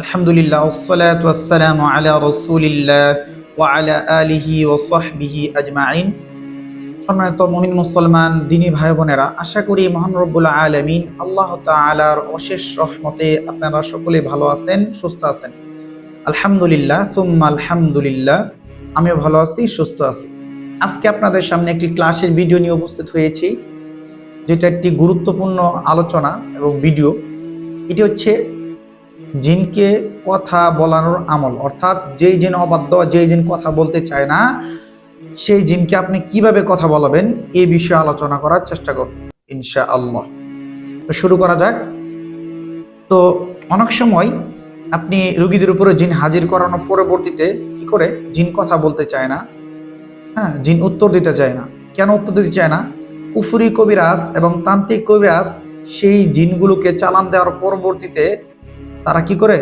আলহামদুলিল্লাহ ওসলাত ওয়াসসালামু আলা রসুলিল্লাহ ওয়া আলা আলিহি ওয়া সাহবিহি আজমাইন। সম্মানিত মুমিন মুসলমান, দিনী ভাই বোনেরা, আশা করি মহান রব্বুল আলামিন আল্লাহ তাআলার অশেষ রহমতে আপনারা সকলে ভালো আছেন, সুস্থ আছেন। আলহামদুলিল্লাহ, সুম্মা আলহামদুলিল্লাহ, আমিও ভালো আছি, সুস্থ আছি। আজকে আপনাদের সামনে একটি ক্লাসের ভিডিও নিয়ে উপস্থিত হয়েছি, যেটা একটি গুরুত্বপূর্ণ আলোচনা এবং ভিডিও। এটি হচ্ছে জিনকে কথা বলানোর আমল। অর্থাৎ যেই জিন অবাধ্য, যেই জিন কথা বলতে চায় না, সেই জিনকে আপনি কীভাবে কথা বলাবেন এ বিষয়ে আলোচনা করার চেষ্টা করব ইনশা আল্লাহ শুরু করা যাক। তো অনেক সময় আপনি রুগীদের উপরে জিন হাজির করানোর পরবর্তীতে কি করে? জিন কথা বলতে চায় না হ্যাঁ জিন উত্তর দিতে চায় না। কেন উত্তর দিতে চায় না? কুফুরি কবিরাজ এবং তান্ত্রিক কবিরাজ সেই জিনগুলোকে চালান দেওয়ার পরবর্তীতে তারা কি করে?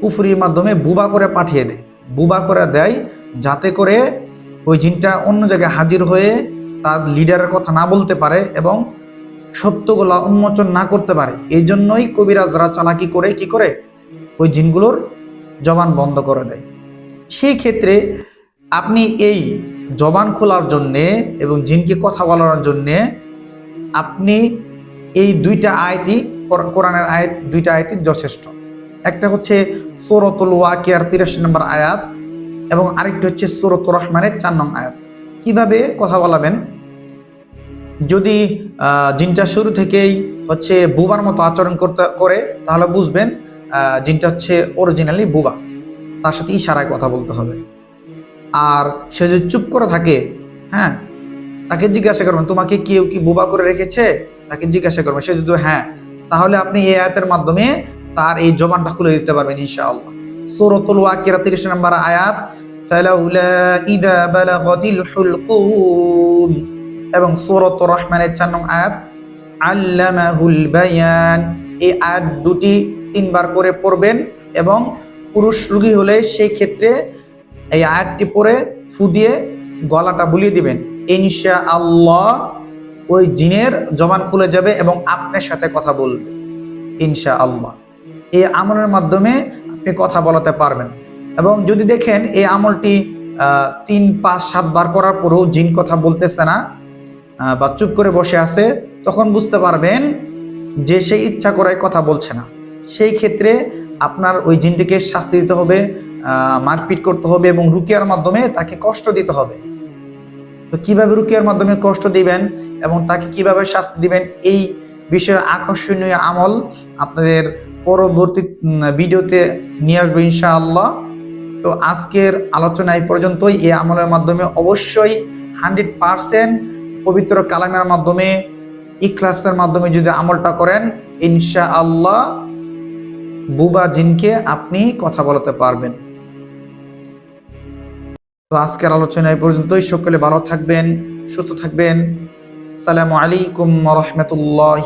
কুফুরির মাধ্যমে বুবা করে পাঠিয়ে দেয়। বুবা করে দেয় যাতে করে ওই জিনটা অন্য জায়গায় হাজির হয়ে তার লিডারের কথা না বলতে পারে এবং সত্যগুলা উন্মোচন না করতে পারে। এই জন্যই কবিরাজরা চালাকি করে কি করে? ওই জিনগুলোর জবান বন্ধ করে দেয়। সেই ক্ষেত্রে আপনি এই জবান খোলার জন্যে এবং জিনকে কথা বলার জন্যে আপনি এই দুইটা আয়তি কোরআনের আয়াত, দুইটা আয়াতই যথেষ্ট। একটা হচ্ছে সোরতুল ওয়াকিয়ার তিরাশি নম্বর আয়াত এবং আরেকটি হচ্ছে সুরত রহমানের চার নং আয়াত। কীভাবে কথা বলাবেন? যদি জিনটা শুরু থেকেই হচ্ছে বুবার মতো আচরণ করতে, করে, তাহলে বুঝবেন জিনটা হচ্ছে অরিজিনালি বুবা। তার সাথে ইশারায় কথা বলতে হবে। আর সে যদি চুপ করে থাকে হ্যাঁ তাকে জিজ্ঞাসা করবেন, তোমাকে কেউ কি বুবা করে রেখেছে? তাকে জিজ্ঞাসা করবেন। সে যদি হ্যাঁ। তাহলে আপনি এই আয়াতের মাধ্যমে তার এই জবানটা খুলে দিতে পারবেন ইনশাআল্লাহ। সূরাতুল ওয়াকিয়া 30 নম্বর আয়াত এবং সূরাতুর রহমানের 4 নং আয়াত, আল্লামাহুল বায়ান। এই আয়াত দুটি তিনবার করে পড়বেন এবং পুরুষ রোগী হলে সেই ক্ষেত্রে এই আয়াতটি পড়ে ফু দিয়ে গলাটা বুলিয়ে দিবেন। ইনশা আল্লাহ ওই জিনের জবান খুলে যাবে এবং আপনার সাথে কথা বলবে ইনশা আল্লাহ এই আমলের মাধ্যমে আপনি কথা বলাতে পারবেন। এবং যদি দেখেন এই আমলটি তিন, পাঁচ সাতবার করার পরেও জিন কথা বলতেছে না বা চুপ করে বসে আছে, তখন বুঝতে পারবেন যে সে ইচ্ছা করে কথা বলছে না। সেই ক্ষেত্রে আপনার ওই জিনটিকে শাস্তি দিতে হবে মারপিট করতে হবে এবং রুকিয়ার মাধ্যমে তাকে কষ্ট দিতে হবে। তো কীভাবে রুকিয়ার মাধ্যমে কষ্ট দিবেন এবং তাকে কীভাবে শাস্তি দিবেন, এই বিষয়ে আকর্ষণীয় আমল আপনাদের পরবর্তী ভিডিওতে নিয়ে আসব ইনশাআল্লাহ। তো আজকের আলোচনা এই পর্যন্তই। এই আমলের মাধ্যমে অবশ্যই হান্ড্রেড পারসেন্ট পবিত্র কালামের মাধ্যমে, ইখলাসের মাধ্যমে যদি আমলটা করেন ইনশা আল্লাহ বুবা জিনকে আপনি কথা বলাতে পারবেন। তো আজকের আলোচনা এই পর্যন্তই। সকলে ভালো থাকবেন সুস্থ থাকবেন। সালামু আলাইকুম রহমতুল্লাহ